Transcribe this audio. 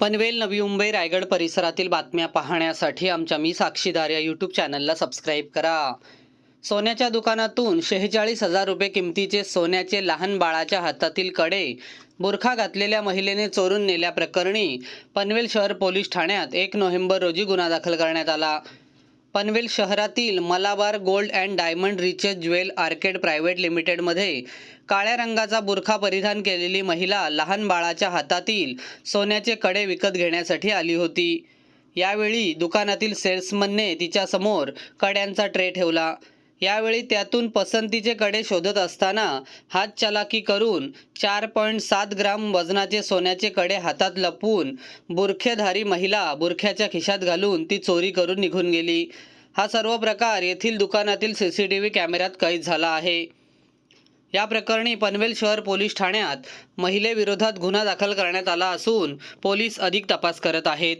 पनवेल नवी मुंबई रायगड परिसरातील बातम्या पाहण्यासाठी आमच्या मी साक्षीदार या यूट्यूब चॅनलला सबस्क्राईब करा. सोन्याच्या दुकानातून शेहेचाळीस हजार रुपये किमतीचे सोन्याचे लहान बाळाच्या हातातील कडे बुरखा घातलेल्या महिलेने चोरून नेल्याप्रकरणी पनवेल शहर पोलीस ठाण्यात एक नोव्हेंबर रोजी गुन्हा दाखल करण्यात आला. पनवेल शहरातील Malabar gold and diamond riches jewel arcade private लिमिटेडमध्ये काळ्या रंगाचा बुरखा परिधान केलेली महिला लहान बाळाच्या हातातील सोन्याचे कडे विकत घेण्यासाठी आली होती. यावेळी दुकानातील सेल्समनने तिच्यासमोर कड्यांचा ट्रे ठेवला. यावेळी त्यातून पसंतीचे कडे शोधत असताना हात चलाकी करून चार पॉईंट सात ग्राम वजनाचे सोन्याचे कडे हातात लपवून बुरखेधारी महिला बुरख्याच्या खिशात घालून ती चोरी करून निघून गेली. हा सर्व प्रकार येथील दुकानातील सी सी टी व्ही कॅमेऱ्यात कैद झाला आहे. या प्रकरणी पनवेल शहर पोलीस ठाण्यात महिलेविरोधात गुन्हा दाखल करण्यात आला असून पोलीस अधिक तपास करत आहेत.